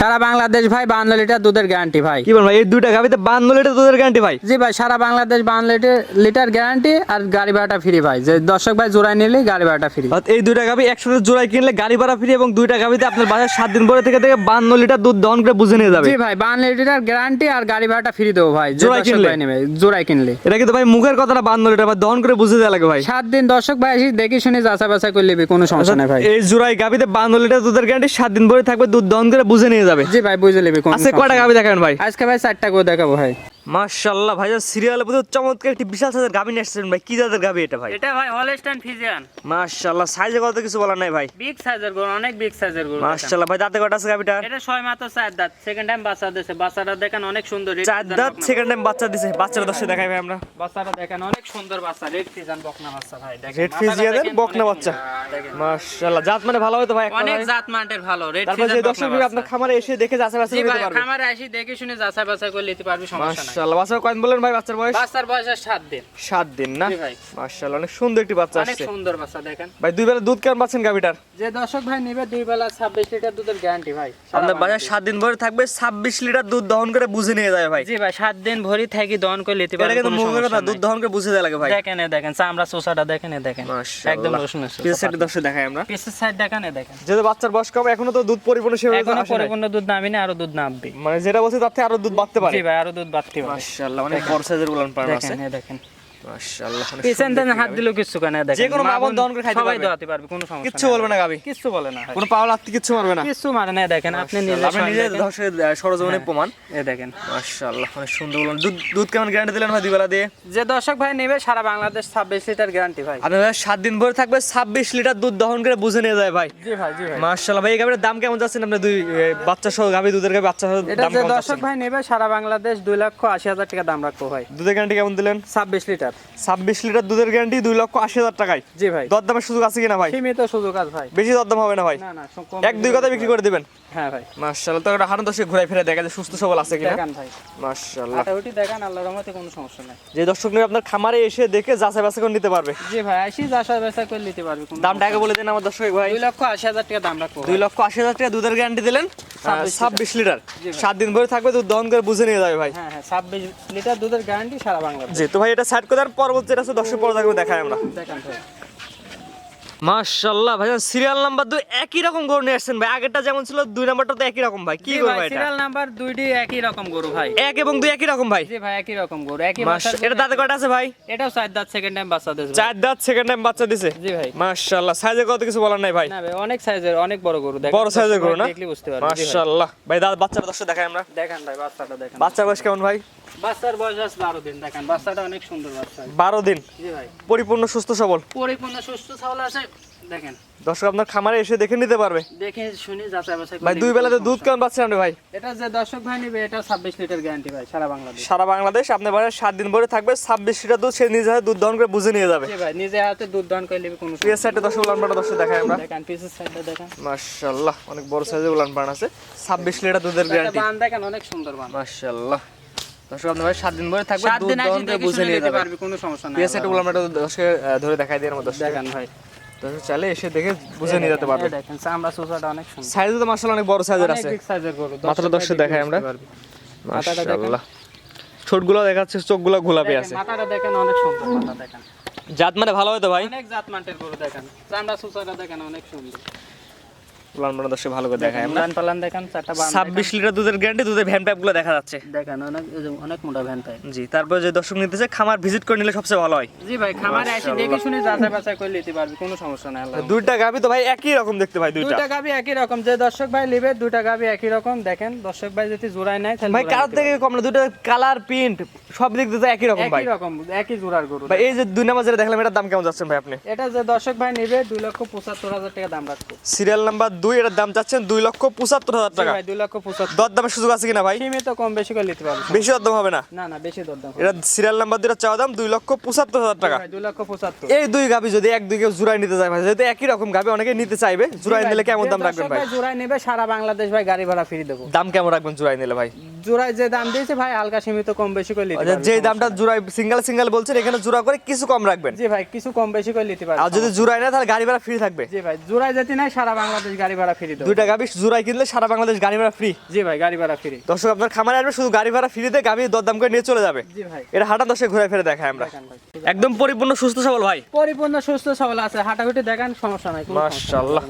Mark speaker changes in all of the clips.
Speaker 1: সারা বাংলাদেশ ভাই বান্ন লিটার দুধের গ্যারান্টি ভাই।
Speaker 2: কি বল ভাই এই দুইটা গাভিতে বান্ন লিটার দুধের গ্যারান্টি ভাই?
Speaker 1: জি ভাই সারা বাংলাদেশ বান্ন লিটার লিটার গ্যারান্টি আর গাড়ি ভাড়াটা ফ্রি ভাই। যে দর্শক ভাই জোড়ায় নিলে গাড়ি ভাড়াটা ফ্রি
Speaker 2: এই দুইটা গাভি একসাথে জোড়ায় কিনলে গাড়ি ভাড়া ফ্রি এবং দুইটা গাভিতে আপনার বাজার সাত দিন পরে থেকে থেকে বান্ন লিটার দুধ দহন করে বুঝে নিয়ে যাবে।
Speaker 1: জি ভাই বান্ন লিটার গ্যারান্টি আর গাড়ি ভাড়াটা ফ্রি দেবো ভাই যে
Speaker 2: জোড়ায় কিনলে?
Speaker 1: ভাই নেবে জোড়ায় কিনলে।
Speaker 2: এটা কিন্তু ভাই মুখের কথাটা বান্ন লিটার বা দহন করে বুঝে দেওয়া লাগে ভাই।
Speaker 1: সাত দিন দর্শক ভাই এসে দেখে শুনে যাচা বাছা করে নিবি কোনো সমস্যা নেই ভাই।
Speaker 2: এই জোড়ায় গাভিতে বান্ন লিটার দুধের গ্যারান্টি সাত দিন পরে থাকবে দুধ দহন করে বুঝে নিয়ে যাবে।
Speaker 1: জি ভাই বুঝে নিবি
Speaker 2: আজকে। দেখাবেন ভাই?
Speaker 1: আজকে ভাই দেখাবো ভাই।
Speaker 2: মাশাআল্লাহ ভাই সিরিয়ালের প্রতি চমৎকার একটি বিশাল সাইজের গাভি নিয়ে এসেছেন ভাই। কি জাতের গাভি এটা ভাই?
Speaker 1: এটা ভাই হলস্টাইন ফিজিয়ান
Speaker 2: মাশাআল্লাহ সাইজে কত কিছু বলার নাই ভাই।
Speaker 1: বিগ সাইজের গরু অনেক বিগ সাইজের গরু
Speaker 2: মাশাআল্লাহ ভাই দাঁতে আছে গাভিটা
Speaker 1: এটা ছয় মাত্র চার দাঁত। সেকেন্ড টাইম বাচ্চা দিয়েছে বাচ্চাটা দেখেন অনেক সুন্দর
Speaker 2: চার দাঁত সেকেন্ড টাইম বাচ্চা। দিছে। বাচ্চার দশে দেখাই ভাই আমরা।
Speaker 1: বাচ্চাটা দেখেন অনেক সুন্দর বাচ্চা রেড ফিজান বকনা বাচ্চা ভাই। দেখেন
Speaker 2: রেড ফিজিয়ানের বকনা বাচ্চা। মাশাআল্লাহ জাত মানে ভালো হয়তো ভাই
Speaker 1: অনেক জাত মানের ভালো রেড
Speaker 2: তারপর যে
Speaker 1: ফিজান
Speaker 2: দর্শক আপনার খামারে এসে দেখে যাচাই বাছাই করতে পারবে।
Speaker 1: খামারে দেখে শুনে যাচাই বাছাই করে নিতে পারবি সমস্যা নাই।
Speaker 2: মাশাআল্লাহ। বাচ্চা কয়েন বললেন ভাই বাচ্চার বয়স?
Speaker 1: বাচ্চার বয়স আর সাত দিন।
Speaker 2: সাত দিন না?
Speaker 1: ভাই।
Speaker 2: মাশাআল্লাহ অনেক সুন্দর একটি বাচ্চা
Speaker 1: অনেক সুন্দর বাচ্চা দেখেন।
Speaker 2: ভাই দুই বেলা দুধ কেমন পাচ্ছেন গাভিটার?
Speaker 1: যে দর্শক ভাই নিবে দুই বেলা ছাব্বিশ লিটার দুধের গ্যারান্টি ভাই।
Speaker 2: আপনার বাজার
Speaker 1: বাংলাদেশে।
Speaker 2: সাত দিন ভরে থাকবে ছাব্বিশ লিটার দুধ দহন করে বুঝে নিয়ে যাবে ভাই।
Speaker 1: জি ভাই সাত দিন ভরি থাকি দহন করে নিতে
Speaker 2: এটা
Speaker 1: পারবে
Speaker 2: কিন্তু মুখের কথা দুধ দহন করে বুঝে দেওয়া লাগে ভাই।
Speaker 1: দেখেন দেখেন চামড়া চোষাটা দেখেন দেখেন। একদম রসুন
Speaker 2: পিসের সাইডে দেখাই আমরা।
Speaker 1: পিসের সাইড দেখেন দেখেন।
Speaker 2: যেহেতু বাচ্চার বয়স কম এখনও তো দুধ পরিপূর্ণ সেভাবে এখনও
Speaker 1: পরিপূর্ণ দুধ নামি না আরও দুধ নামবে।
Speaker 2: মানে যেটা বলছে তার থেকে আরও দুধ বাড়তে পারে।
Speaker 1: জি ভাই আরও দুধ বাড়তে পারে।
Speaker 2: মাশাআল্লাহ অনেক বড় সাইজের উলান পার আছে।
Speaker 1: দেখেন দেখেন। মানে না দেখেন আপনি নিজে
Speaker 2: মাশাআল্লাহ, আপনি
Speaker 1: স্বয়ং
Speaker 2: নিজে
Speaker 1: দেখেন।
Speaker 2: দর্শকের সরজমিনে প্রমাণ।
Speaker 1: এ দেখেন।
Speaker 2: সুন্দর দুধ দুধ কেমন গ্যারান্টি দিলেন ভাই দুবেলা দিয়ে?
Speaker 1: যে দর্শক ভাই নেবে সারা বাংলাদেশ ছাব্বিশ লিটার গ্যারান্টি ভাই।
Speaker 2: আপনার সাত দিন ভরে থাকবে ছাব্বিশ লিটার দুধ দহন করে বুঝে নিয়ে যায় ভাই।
Speaker 1: জি ভাই
Speaker 2: এই গাভির দাম কেমন যাচ্ছেন আপনি দুই বাচ্চা সহ গাভি দুধের গাভি বাচ্চা সহ
Speaker 1: দর্শক ভাই নেবে সারা বাংলাদেশ দুই লক্ষ আশি হাজার টাকা দাম রাখব ভাই।
Speaker 2: দুধের গ্যারান্টি কেমন দিলেন?
Speaker 1: ছাব্বিশ লিটার।
Speaker 2: ছাব্বিশ লিটার দুধের গ্যারান্টি দুই লক্ষ আশি হাজার টাকায়।
Speaker 1: জি ভাই।
Speaker 2: দরদামের সুযোগ আছে কিনা ভাই?
Speaker 1: সীমিত সুযোগ আছে ভাই।
Speaker 2: বেশি দরদাম হবে না ভাই?
Speaker 1: না না
Speaker 2: এক দুই কথা বিক্রি করে দিবেন?
Speaker 1: হ্যাঁ ভাই।
Speaker 2: মাশাআল্লাহ তো একটা হারুন দর্শক ঘুরে ফিরে দেখা যায় সুস্থ সবল আছে কিনা।
Speaker 1: দেখান ভাই।
Speaker 2: মাশাআল্লাহ।
Speaker 1: আটাউটি দেখান আল্লাহর রহমতে কোনো সমস্যা নাই।
Speaker 2: যে দর্শক নিয়ে আপনার খামারে এসে দেখে যাচাই বাছাই করে নিতে পারবে।
Speaker 1: জি ভাই আসি যাশা বেচা করে নিতে পারবি কোনো
Speaker 2: দামটা আগে বলে দিন আমার দর্শক ভাই।
Speaker 1: দুই লক্ষ আশি হাজার টাকা দাম রাখব
Speaker 2: দুই লক্ষ আশি হাজার টাকা দুধের গ্যারান্টি দিলেন। ছাব্বিশ লিটার। সাত দিন ভরে থাকবে দুধ দহন করে বুঝে নিয়ে যাবে ভাই।
Speaker 1: হ্যাঁ হ্যাঁ ছাব্বিশ লিটার দুধের গ্যারান্টি সারা বাংলা
Speaker 2: জি তো ভাই এটা সাইড করে পরবর্তী আছে দর্শক পরে থাকবে দেখায় আমরা।
Speaker 1: দেখান ভাই
Speaker 2: মাশাআল্লাহ ভাই সিরিয়াল নাম্বার দুই একই রকম গরু নিয়ে আসছেন ভাই। আগেরটা যেমন ছিল দুই নাম্বারটা তো একই রকম ভাই। কি গরু ভাই
Speaker 1: সিরিয়াল নাম্বার দুইটি একই রকম গরু ভাই।
Speaker 2: এক এবং দুই একই রকম ভাই?
Speaker 1: জি ভাই একই রকম গরু একই
Speaker 2: এটা দাঁতে কয়টা আছে ভাই?
Speaker 1: এটাও চার দাঁত সেকেন্ড টাইম বাচ্চা দিয়েছে
Speaker 2: চার দাঁত সেকেন্ড টাইম বাচ্চা দিছে?
Speaker 1: জি ভাই।
Speaker 2: মাশাআল্লাহ সাইজে কত কিছু বলার নাই ভাই।
Speaker 1: না ভাই অনেক সাইজের অনেক বড় গরু দেখেন
Speaker 2: বড় size-এর গরু না?
Speaker 1: দেখলে বুঝতে পারবেন।
Speaker 2: মাশাআল্লাহ। ভাই দাঁত বাচ্চাটা দর্শক দেখাই আমরা।
Speaker 1: দেখেন ভাই বাচ্চাটা দেখেন।
Speaker 2: বাচ্চার বয়স কেমন ভাই?
Speaker 1: বাচ্চার বয়স আছে বারো দিন দেখেন বাচ্চাটা অনেক সুন্দর বাচ্চা।
Speaker 2: বারো দিন?
Speaker 1: জি ভাই।
Speaker 2: পরিপূর্ণ সুস্থ সবল?
Speaker 1: পরিপূর্ণ সুস্থ ছাগল আছে দেখেন।
Speaker 2: দর্শক আপনার খামারে এসে দেখে নিতে পারবে।
Speaker 1: দেখে শুনি যাচাই বাছাই
Speaker 2: ভাই দুই বেলাতে দুধ কেমন পাচ্ছেন আপনি ভাই?
Speaker 1: এটা যে দর্শক ভাই নিবে এটা ছাব্বিশ লিটার গ্যারান্টি ভাই সারা বাংলাদেশ।
Speaker 2: সারা বাংলাদেশ আপনার দিন ভরে থাকবে ছাব্বিশ লিটার দুধ সে নিজে হাতে দুধ দহন করে বুঝে নিয়ে যাবে।
Speaker 1: জি ভাই নিজে হাতে দুধ দান করে নিবে কোনো
Speaker 2: পিএস সাইডে দর্শক উলান পাড়া দর্শক দেখাই আমরা।
Speaker 1: দেখেন পিসের সাইডটা দেখেন।
Speaker 2: মাশাআল্লাহ অনেক বড় সাইজের উলান আছে ছাব্বিশ লিটার দুধের গ্যারান্টি
Speaker 1: বান দেখেন অনেক সুন্দর বান।
Speaker 2: মাশাআল্লাহ। দর্শক আপনার ভাই সাত দিন ভরে থাকবে
Speaker 1: সাত দিন আসি
Speaker 2: দহন করে
Speaker 1: দেখে
Speaker 2: বুঝে
Speaker 1: নিতে
Speaker 2: যাবে
Speaker 1: কোনো সমস্যা নাই
Speaker 2: পিএস সাইডে উলান পাড়া ধরে দেখাই দিয়ে আমার দর্শক
Speaker 1: দেখেন ভাই।
Speaker 2: দর্শক চাইলে এসে দেখে বুঝে নিয়ে যেতে পারবে।
Speaker 1: দেখেন চামড়া সুসাটা অনেক সুন্দর।
Speaker 2: সাইজে তো মাশাআল্লাহ অনেক বড় সাইজের আছে।
Speaker 1: বিগ সাইজের গরু।
Speaker 2: মাথাটা
Speaker 1: দর্শক
Speaker 2: দর্শক দেখাই আমরা।
Speaker 1: বুঝতে পারবি। মাথাটা দেখেন।
Speaker 2: মাশাআল্লাহ। ঠোঁটগুলো দেখাচ্ছে চোখগুলো গোলাপি আছে।
Speaker 1: মাথাটা দেখেন অনেক সুন্দর মাথা দেখেন।
Speaker 2: জাত মানে ভালো হয় তো ভাই?
Speaker 1: অনেক জাত মানের গরু দেখেন। চামড়া সুসাটা দেখেন অনেক সুন্দর।
Speaker 2: উলান পাড়া দর্শক ভালো করে আমরা।
Speaker 1: উলান পালান দেখেন চারটা বান
Speaker 2: ছাব্বিশ লিটার দুধের গ্যারান্টি দুধের ভ্যান পাইপগুলো দেখা যাচ্ছে।
Speaker 1: দেখেন অনেক অনেক মোটা ভ্যান পাই
Speaker 2: জি তারপর যে দর্শক নিতেছে খামার ভিজিট করে নিলে সবচেয়ে ভালো হয়।
Speaker 1: জি ভাই খামারে এসে দেখে শুনে যাচাই বাছাই করে নিতে পারবি কোনো সমস্যা নাই
Speaker 2: দুইটা গাভি তো ভাই একই রকম দেখতে ভাই দুইটা।
Speaker 1: দুইটা গাবি একই রকম যে দর্শক ভাই লিবে দুইটা গাবি একই রকম। দেখেন দর্শক ভাই যদি জোড়ায় নাই তাহলে
Speaker 2: ভাই কার থেকে কম না দুইটা কালার প্রিন্ট সব দিক দিয়ে একই রকম ভাই।
Speaker 1: একই রকম একই জোড়ার গরু।
Speaker 2: ভাই এই যে দুই নাম্বার যেটা দেখলাম এটার দাম কেমন যাচ্ছেন ভাই আপনি?
Speaker 1: এটা যে দর্শক ভাই নিবে দুই লক্ষ পঁচাত্তর হাজার টাকা দাম রাখব।
Speaker 2: সিরিয়াল নাম্বার দুই এটার দাম চাচ্ছেন দুই লক্ষ পঁচাত্তর হাজার টাকা।
Speaker 1: দুই লক্ষ পঁচাত্তর।
Speaker 2: দর দামের সুযোগ আছে কিনা ভাই?
Speaker 1: তো কম বেশি করে নিতে পারবে।
Speaker 2: বেশি হবে না?
Speaker 1: না না বেশি দরদাম
Speaker 2: এটা সিরিয়াল নাম্বার দুইটা চাওয়া দাম দুই লক্ষ পঁচাত্তর হাজার টাকা।
Speaker 1: দুই লক্ষ পঁচাত্তর।
Speaker 2: এই দুই গাভি যদি এক দুই কেউ জোড়ায় নিতে চায় ভাই যেহেতু একই রকম গাভি অনেকে নিতে চাইবে। জোড়ায় নিলে কেমন দাম রাখবেন ভাই?
Speaker 1: জোড়ায় নেবে সারা বাংলাদেশ ভাই গাড়ি ভাড়া ফিরিয়ে দেবো।
Speaker 2: দাম কেমন রাখবেন জোড়ায় নিলে ভাই?
Speaker 1: জোড়ায় যে দাম দিয়েছে ভাই হালকা সীমিত কম বেশি করে নিতে
Speaker 2: আচ্ছা,
Speaker 1: পারবে,
Speaker 2: যে দামটা। জোড়ায় সিঙ্গেল সিঙ্গেল বলছেন এখানে জোড়া করে কিছু কম রাখবেন।
Speaker 1: জি ভাই কিছু কম বেশি করে নিতে পারবে
Speaker 2: আর যদি জোড়ায় না তাহলে গাড়ি ভাড়া ফ্রি থাকবে।
Speaker 1: জি ভাই জোড়ায় যেতে নাই সারা বাংলাদেশ গাড়ি ভাড়া ফ্রি দেবো।
Speaker 2: দুইটা গাভি জোড়ায় কিনলে সারা বাংলাদেশ গাড়ি ভাড়া ফ্রি
Speaker 1: জি ভাই গাড়ি ভাড়া ফ্রি
Speaker 2: দর্শক আপনার খামারে আসবে শুধু গাড়ি ভাড়া ফ্রিতে গাভি দরদাম করে নিয়ে চলে যাবে।
Speaker 1: জি ভাই।
Speaker 2: এটা হাঁটা দশে ঘুরে ফিরে দেখায় আমরা। একদম পরিপূর্ণ সুস্থ সবল ভাই।
Speaker 1: পরিপূর্ণ সুস্থ সবল আছে হাঁটাহুটি দেখান সমস্যা নাই সমস্যা নাই।
Speaker 2: মাশাআল্লাহ।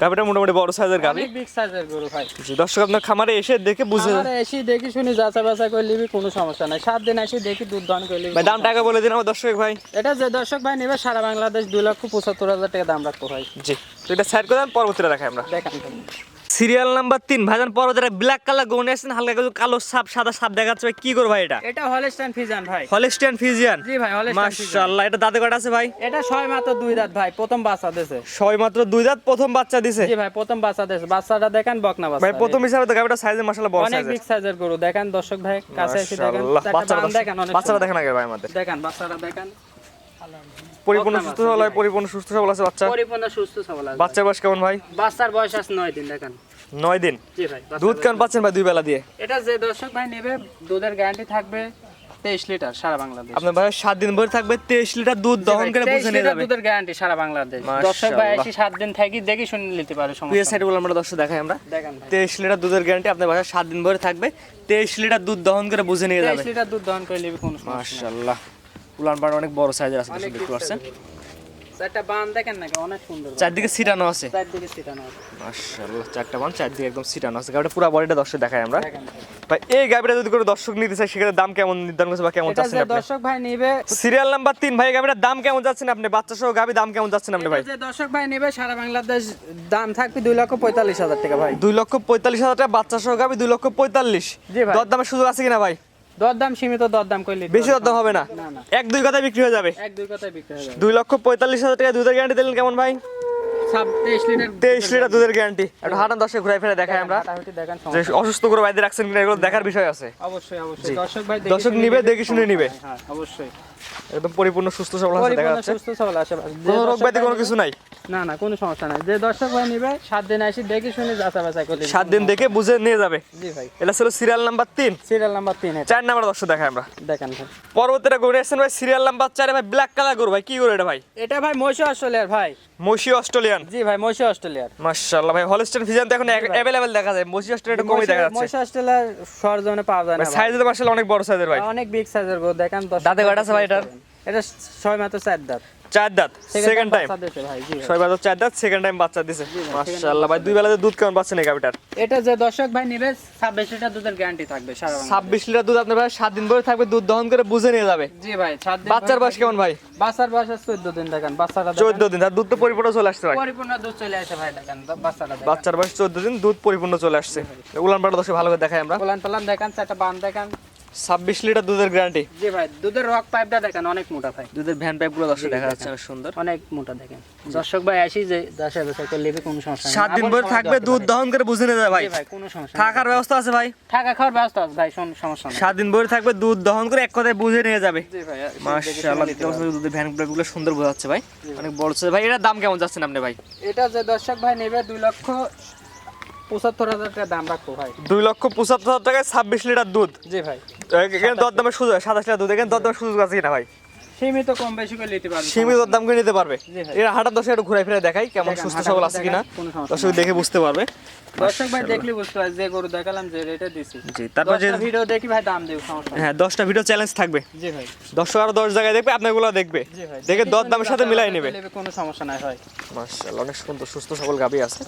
Speaker 2: গাভিটা মোটামুটি বড় সাইজের গাভি।
Speaker 1: বিগ সাইজের গরু ভাই।
Speaker 2: দর্শক আপনার খামারে এসে দেখে বুঝে
Speaker 1: এসে দেখি শুনি যাচা বাচা করে নিবি কোনো সমস্যা নাই। সাত দিন এসে দেখি দুধ দান করে নিবি
Speaker 2: ভাই দাম টাকা বলে দিন আমার দর্শক ভাই।
Speaker 1: এটা যে দর্শক ভাই নেবে সারা বাংলাদেশ দুই লক্ষ পঁচাত্তর হাজার টাকা দাম রাখব ভাই।
Speaker 2: জি তো এটা সাইড করে দেন পরবর্তীটা দেখাই আমরা।
Speaker 1: দেখান।
Speaker 2: সিরিয়াল নাম্বার তিন ভাইজান পরবর্তীটা ব্ল্যাক কালার গৌন আসছেন হালকা কিছু কালো সাপ সাদা সাপ দেখাচ্ছে ভাই কি করব ভাই এটা?
Speaker 1: এটা হলস্টাইন ভাই।
Speaker 2: ফিজিয়ান
Speaker 1: জি ভাই হলস্টাইন ফিজান
Speaker 2: মাশাআল্লাহ এটা দাঁতে কটা আছে ভাই?
Speaker 1: এটা ছয় মাত্র দুই দাঁত ভাই প্রথম বাচ্চা দিছে।
Speaker 2: ছয় মাত্র দুই দাঁত প্রথম বাচ্চা দিছে?
Speaker 1: জি ভাই প্রথম বাচ্চা দিছে। বাচ্চাটা দেখেন বকনা বাচ্চা।
Speaker 2: ভাই প্রথম হিসাবে তো গাভিটা সাইজে মাশাআল্লাহ বড়
Speaker 1: অনেক
Speaker 2: সাইজের
Speaker 1: বিগ সাইজের গরু। দেখেন দর্শক ভাই কাছে এসে দেখেন।
Speaker 2: বাচ্চাটা
Speaker 1: দেখেন অনেক
Speaker 2: বাচ্চাটা দেখেন আগে ভাই আমাদের।
Speaker 1: দেখেন বাচ্চাটা দেখেন।
Speaker 2: পরিপূর্ণ সুস্থ সবল হয় পরিপূর্ণ সুস্থ সবল আছে বাচ্চা?
Speaker 1: পরিপূর্ণ সুস্থ সবল আছে।
Speaker 2: বাচ্চার বয়স কেমন ভাই?
Speaker 1: বাচ্চার বয়স আছে নয় দিন দেখেন।
Speaker 2: দিন?
Speaker 1: জি ভাই
Speaker 2: দুধ পাচ্ছেন ভাই দুই বেলা দিয়ে?
Speaker 1: এটা যে দর্শক ভাই নেবে দুধের গ্যারান্টি থাকবে তেইশ লিটার সারা বাংলাদেশ।
Speaker 2: আপনার ভাই সাত দিন ভরে থাকবে তেইশ লিটার দুধ দহন করে
Speaker 1: 23
Speaker 2: বুঝে নিয়ে যাবে।
Speaker 1: দুধের গ্যারান্টি সারা বাংলাদেশ। দর্শক ভাই এসে দিন থাকি দেখি শুনে নিতে পারে সমস্যা
Speaker 2: আমরা দর্শক দেখাই আমরা।
Speaker 1: দেখেন ভাই।
Speaker 2: লিটার দুধের গ্যারান্টি আপনার বাসায় সাত দিন ভরে থাকবে। তেইশ লিটার দুধ দহন করে বুঝে নিয়ে যাবে।
Speaker 1: লিটার দুধ দহন করে নিবি কোনো সমস্যা
Speaker 2: মাশাআল্লাহ। উলান পাড় অনেক বড় সাইজের আছে দেখতে পাচ্ছেন?
Speaker 1: চারটা বান দেখেন নাকি? অনেক সুন্দর
Speaker 2: চারদিকে আছে।
Speaker 1: চারদিকে ছিটানো আছে।
Speaker 2: মাশাআল্লাহ চারটা মান চারদিকে একদম আছে। পুরো বডিটা দর্শক দেখাই আমরা।
Speaker 1: ভাই।
Speaker 2: এই গাড়িটা যদি কোনো দর্শক নিতে চায় সেক্ষেত্রে দাম কেমন নির্ধারণ করছে বা কেমন চাচ্ছেন আপনি?
Speaker 1: দর্শক ভাই নেবে
Speaker 2: সিরিয়াল নাম্বার তিন ভাই গাড়িটার দাম কেমন যাচ্ছেন আপনি? বাচ্চা সহ গাবি দাম কেমন যাচ্ছেন আপনি ভাই?
Speaker 1: যে দর্শক ভাই নেবে সারা বাংলাদেশ দাম থাকবে দুই লক্ষ পঁয়তাল্লিশ হাজার টাকা ভাই।
Speaker 2: দুই লক্ষ পঁয়তাল্লিশ হাজার টাকা বাচ্চা সহ গাবি দুই লক্ষ পঁয়তাল্লিশ।
Speaker 1: জি ভাই।
Speaker 2: দর দামের সুযোগ আছে কিনা ভাই?
Speaker 1: দরদাম সীমিত দরদাম করলে
Speaker 2: বেশি। দরদাম হবে না? এক দুই কথায় বিক্রি হয়ে যাবে?
Speaker 1: এক দুই কথায় বিক্রি হয়ে যাবে।
Speaker 2: দুই লক্ষ পঁয়তাল্লিশ হাজার টাকা দুধের গ্যারান্টি দিলেন কেমন ভাই?
Speaker 1: তেইশ লিটার
Speaker 2: দুধের গ্যারান্টি একটু হাঁটান দশে ঘুরে ফেরে দেখাই আমরা। যে অসুস্থ করে বাইরে রাখছেন কিনা এগুলো দেখার বিষয় আছে।
Speaker 1: অবশ্যই অবশ্যই। দর্শক ভাই
Speaker 2: দর্শক নিবে, দেখে শুনে নিবে।
Speaker 1: হ্যাঁ অবশ্যই।
Speaker 2: একদম পরিপূর্ণ সুস্থ সবল আছে দেখা যাচ্ছে
Speaker 1: সুস্থ সবল যে
Speaker 2: কোনো রোগ ব্যাধি কোনো কিছু নাই?
Speaker 1: না না কোনো সমস্যা নাই। যে দর্শক ভাই নিবে সাত দিন আসি দেখে শুনে যাচা বাচা করে
Speaker 2: সাত দিন দেখে বুঝে নিয়ে যাবে।
Speaker 1: জি ভাই।
Speaker 2: এটা ছিল সিরিয়াল নাম্বার তিন।
Speaker 1: সিরিয়াল নাম্বার তিন এটা।
Speaker 2: চার নাম্বার দর্শক দেখাই আমরা।
Speaker 1: দেখেন ভাই।
Speaker 2: পরবর্তীটা গরু আসছেন ভাই সিরিয়াল নাম্বার চারে ভাই ব্ল্যাক কালার গরু ভাই কি গরু এটা ভাই?
Speaker 1: এটা ভাই মহিষা অস্ট্রেলিয়ার ভাই।
Speaker 2: মসি অস্ট্রেলিয়ান।
Speaker 1: জি ভাই মহিষা অস্ট্রেলিয়ার।
Speaker 2: মাশাআল্লাহ ভাই হলস্টেন ফিজান তো এখন অ্যাভেলেবেল দেখা যায়। মসি অস্ট্রেলিয়া একটু কমই দেখা যাচ্ছে।
Speaker 1: মহিষা অস্ট্রেলিয়ার সরজনে পাওয়া যায় না।
Speaker 2: সাইজ তো মাশাআল্লাহ অনেক বড় সাইজের ভাই।
Speaker 1: অনেক বিগ সাইজের গো দেখেন
Speaker 2: দাঁতে কয়টা আছে ভাই এটার?
Speaker 1: এটা ছয় মাত্র চার দাঁত।
Speaker 2: চার দাঁত সেকেন্ড টাইম। ছয় বাজার চার দাঁত সেকেন্ড টাইম বাচ্চা দিছে মাশাআল্লাহ ভাই দুই বেলাতে দুধ কেমন পাচ্ছেন এই
Speaker 1: এটা যে দর্শক ভাই নিবে ছাব্বিশ লিটার দুধের গ্যারান্টি থাকবে সারা বাংলাদেশে।
Speaker 2: ছাব্বিশ লিটার দুধ আপনার ভাই সাত দিন ধরে থাকবে দুধ দহন করে বুঝে নিয়ে যাবে।
Speaker 1: জি ভাই সাত দিন
Speaker 2: বাচ্চার বয়স কেমন ভাই?
Speaker 1: বাচ্চার বয়স চোদ্দ দিন দেখেন বাচ্চাটা দেখেন।
Speaker 2: চোদ্দ দিন তার দুধ তো পরিপূর্ণ চলে আসছে ভাই।
Speaker 1: পরিপূর্ণ দুধ চলে আসে ভাই দেখেন বাচ্চাটা
Speaker 2: বাচ্চার বয়স চোদ্দ দিন দুধ পরিপূর্ণ চলে আসছে। উলান দশে ভালো করে দেখাই আমরা।
Speaker 1: দেখেন চারটা বান দেখেন।
Speaker 2: ছাব্বিশ লিটার দুধের গ্যারান্টি
Speaker 1: জি ভাই দুধের রক পাইপটা দেখেন অনেক মোটা ভাই।
Speaker 2: দুধের ভ্যান দশে দেখা যাচ্ছে। অনেক সুন্দর।
Speaker 1: অনেক মোটা দেখেন। দর্শক ভাই আসি যে দশ করে কোনো সমস্যা নেই।
Speaker 2: সাত দিন থাকবে দুধ দহন করে বুঝে ভাই।
Speaker 1: ভাই কোনো সমস্যা
Speaker 2: থাকার ব্যবস্থা আছে ভাই।
Speaker 1: থাকা খাওয়ার ব্যবস্থা আছে ভাই শোন সমস্যা নেই।
Speaker 2: সাত দিন ভরে থাকবে দুধ দহন করে এক কথায় বুঝে নিয়ে যাবে।
Speaker 1: জি ভাই
Speaker 2: মাশাআল্লাহ দুধের ভ্যানগুলো সুন্দর বোঝাচ্ছে ভাই। অনেক বড় ভাই এটার দাম কেমন যাচ্ছেন আপনি ভাই?
Speaker 1: এটা যে দর্শক ভাই নেবে দুই লক্ষ পঁচাত্তর হাজার টাকা দাম রাখব ভাই।
Speaker 2: দুই লক্ষ পঁচাত্তর হাজার টাকায় ছাব্বিশ লিটার দুধ।
Speaker 1: জি ভাই।
Speaker 2: এখানে দরদামের সুযোগ সাতাশ লিটার দুধ। এখানে দরদামের সুযোগ আছে কিনা ভাই?
Speaker 1: সীমিত কম বেশি করে নিতে পারবে।
Speaker 2: সীমিত দাম করে নিতে পারবে। এর হাটার দশে একটু ঘুরে ফিরে দেখাই কেমন সুস্থ সবল আছে কিনা। দর্শক দেখে বুঝতে পারবে।
Speaker 1: দর্শক ভাই দেখলে বুঝতে পারবে যে গরু দেখালাম যে রেটে দিছি।
Speaker 2: জি তারপর যে
Speaker 1: ভিডিও দেখি ভাই দাম দেব সমস্যা
Speaker 2: হ্যাঁ দশটা ভিডিও চ্যালেঞ্জ থাকবে।
Speaker 1: জি ভাই।
Speaker 2: দর্শক আরও দশ জায়গায় দেখবে আপনাগুলো দেখবে।
Speaker 1: জি ভাই
Speaker 2: দেখে দর দামের সাথে মিলাই নেবে।
Speaker 1: কোনো সমস্যা নাই
Speaker 2: মাশাআল্লাহ অনেক সুন্দর সুস্থ সবল গাবি আছে।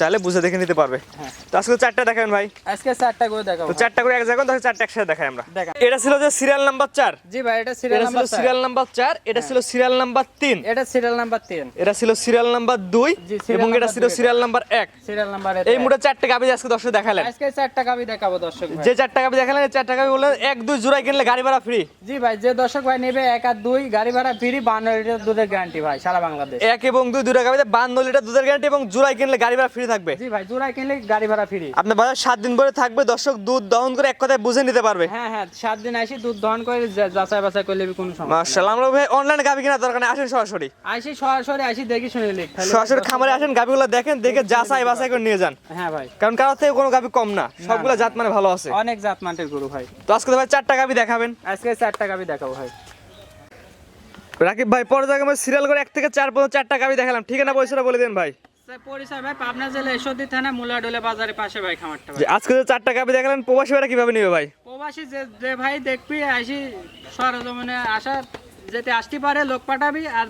Speaker 2: চাইলে বুঝে দেখে নিতে পারবে।
Speaker 1: হ্যাঁ।
Speaker 2: তো আজকে চারটা দেখাবেন ভাই।
Speaker 1: আজকে চারটা গরু দেখাবো।
Speaker 2: তো চারটা করে এক জায়গায় দশ চারটা একসাথে দেখাই আমরা। এটা ছিল যে সিরিয়াল নাম্বার চার।
Speaker 1: জি ভাই এটা সিরিয়াল নাম্বার
Speaker 2: সিরিয়াল নাম্বার চার। এটা ছিল সিরিয়াল নাম্বার তিন।
Speaker 1: এটা সিরিয়াল নাম্বার তিন।
Speaker 2: এটা ছিল সিরিয়াল নাম্বার দুই এবং এটা ছিল সিরিয়াল নাম্বার এক।
Speaker 1: সিরিয়াল নাম্বার
Speaker 2: এই মুঠে চারটে গাবি আজকে দর্শক দেখালেন।
Speaker 1: আজকে চারটা গাবি দেখাবো দর্শক ভাই।
Speaker 2: যে চারটা গাবি দেখালেন এই চারটা গাবি বলে এক দুই জোড়ায় কিনলে গাড়ি ভাড়া ফ্রি
Speaker 1: জি ভাই যে দর্শক ভাই নেবে এক আর দুই গাড়ি ভাড়া ফ্রি বান্ন লিটার দুধের গ্যারান্টি ভাই সারা বাংলাদেশ।
Speaker 2: এক এবং দুই দুটা গাবিতে বান্ন লিটার দুধের গ্যারান্টি এবং জোড়ায় কিনলে গাড়ি ভাড়া ফ্রি থাকবে?
Speaker 1: জি ভাই জোড়ায় কিনলে গাড়ি ভাড়া ফ্রি
Speaker 2: আপনার বাজার সাত দিন পরে থাকবে দর্শক দুধ দহন করে এক কথায় বুঝে নিতে পারবে।
Speaker 1: হ্যাঁ হ্যাঁ সাত দিন আসি দুধ দহন করে যাচাই বাছাই করলে কোনো সমস্যা নেই।
Speaker 2: মার্শাল্লাহ আমরা ভাই অনলাইনে গাবি কেনার দরকার নেই আসেন সরাসরি।
Speaker 1: আসি সরাসরি আসি দেখি শুনে লিখ
Speaker 2: সরাসরি খামারে আসেন গাবিগুলো দেখেন দেখে যাচাই বাছাই করে নিয়ে যান।
Speaker 1: হ্যাঁ ভাই।
Speaker 2: কারণ কারোর থেকে কোনো গাবি কম না সবগুলো জাত মানে ভালো আছে।
Speaker 1: অনেক জাত মানের গরু ভাই।
Speaker 2: তো আজকে ভাই চারটা গাবি দেখাবেন।
Speaker 1: আজকে চারটা গাবি দেখাবো ভাই।
Speaker 2: রাকিব ভাই পরে আমরা সিরিয়াল করে এক থেকে চার পর্যন্ত চারটা গাবি দেখালাম। ঠিকানা পয়সাটা বলে দেন ভাই।
Speaker 1: পাবনা জেলা ঈশ্বরদী থানা মুলাডোলে বাজারে পাশে ভাই খামারটা
Speaker 2: আজকে যে চারটা গাবি দেখালেন প্রবাসী ভাইরা কীভাবে নেবে ভাই?
Speaker 1: প্রবাসী যে যে ভাই দেখবি আসি সরজমিনে আসা যেতে আসতে পারে লোক পাঠাবি আর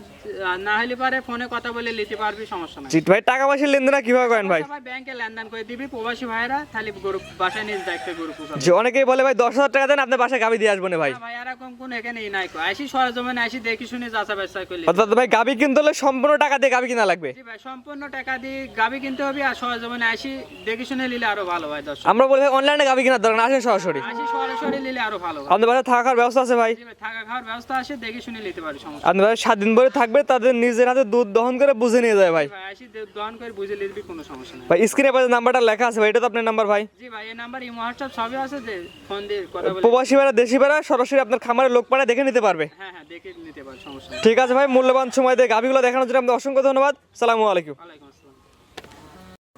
Speaker 1: না হলে পারে ফোনে কথা বলে নিতে পারবি সমস্যা নাই।
Speaker 2: জিত ভাই টাকা পয়সা লেনদেন কীভাবে করেন ভাই?
Speaker 1: ভাই ব্যাংকে লেনদেন করে দিবি প্রবাসী ভাইরা খালি গরু বাসায় নিজ দায়িত্বে গরু
Speaker 2: যে অনেকেই বলে ভাই দশ হাজার টাকা দেন আপনার বাসায় গাবি দিয়ে আসব না ভাই।
Speaker 1: ভাই এরকম কোন এখানেই নাই কো। আসি সরজমিনে আসি দেখি শুনে যাচা বাচ্চা করলে
Speaker 2: অর্থাৎ ভাই গাবি কিনতে হলে সম্পূর্ণ টাকা দিয়ে গাবি কিনা লাগবে?
Speaker 1: জি ভাই সম্পূর্ণ টাকা দিয়ে গাবি কিনতে হবে আর সরজমিনে আসি দেখি শুনে নিলে আরও ভালো হয় দর্শক।
Speaker 2: আমরা বলি অনলাইনে গাবি কেনার দরকার আসেন সরাসরি।
Speaker 1: আসি সরাসরি নিলে আরও ভালো হয়।
Speaker 2: বাসায় থাকার ব্যবস্থা আছে ভাই?
Speaker 1: ভাই থাকা খাওয়ার ব্যবস্থা আছে দেখে শুনে নিতে পারে সমস্যা
Speaker 2: আপনার সাত দিন পরে থাকবে তাদের নিজের হাতে দুধ দহন করে বুঝে নিয়ে যায় ভাই।
Speaker 1: ভাই আসি দহন করে বুঝে নিয়ে কোনো সমস্যা নেই।
Speaker 2: ভাই স্ক্রিনে পাশে নাম্বারটা লেখা আছে ভাই এটা তো আপনার নাম্বার ভাই।
Speaker 1: জি ভাই এই নাম্বার ইমো হোয়াটসঅ্যাপ সবই আছে যে ফোন দিয়ে কথা বলে।
Speaker 2: প্রবাসী ভাড়া দেশি ভাড়া সরাসরি আপনার খামারে লোক পাড়া দেখে নিতে পারবে।
Speaker 1: হ্যাঁ হ্যাঁ দেখে নিতে পারবে সমস্যা
Speaker 2: ঠিক আছে ভাই মূল্যবান সময় দিয়ে গাবিগুলো দেখানোর জন্য আপনাদের অসংখ্য ধন্যবাদ। সালামু আলাইকুম।
Speaker 1: ওয়ালাইকুম আসসালাম